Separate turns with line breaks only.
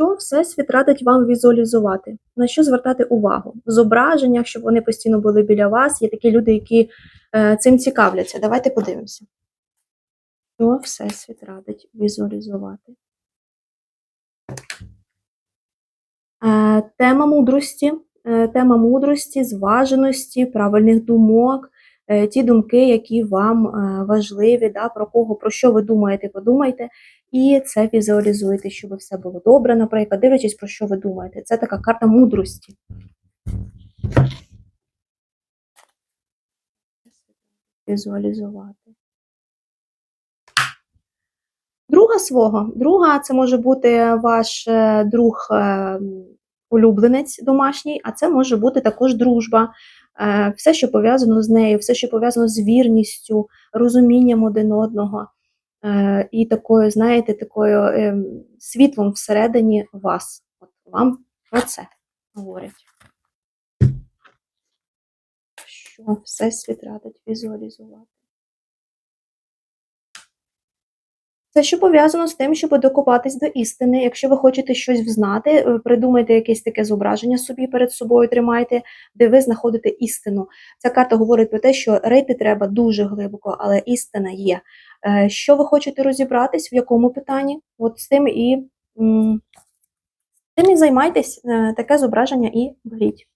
що Всесвіт радить вам візуалізувати? На що звертати увагу? В зображеннях, щоб вони постійно були біля вас. Є такі люди, які е, цим цікавляться. Давайте подивимося. Що Всесвіт радить візуалізувати? Е, Тема мудрості, е, тема мудрості, зваженості, правильних думок, ті думки, які вам е, важливі, да, про кого, про що ви думаєте, подумайте, і це візуалізуєте, щоб все було добре, наприклад, дивлячись, про що ви думаєте. Це така карта мудрості. Візуалізувати. Друга свого. Друга це може бути ваш е, друг е, улюбленець домашній, а це може бути також дружба. Е, Все, що пов'язано з нею, все, що пов'язано з вірністю, розумінням один одного. Е, І такою, знаєте, такою ем, світлом всередині вас. От вам про це говорять. Що Всесвіт радить візуалізувати. Це що пов'язано з тим, щоб докопатись до істини. Якщо ви хочете щось взнати, е, придумайте якесь таке зображення собі перед собою, тримайте, де ви знаходите істину. Ця карта говорить про те, що рити треба дуже глибоко, але істина є. Е, Що ви хочете розібратись, в якому питанні? От з тим і, з тим і займайтесь, е, таке зображення і беріть.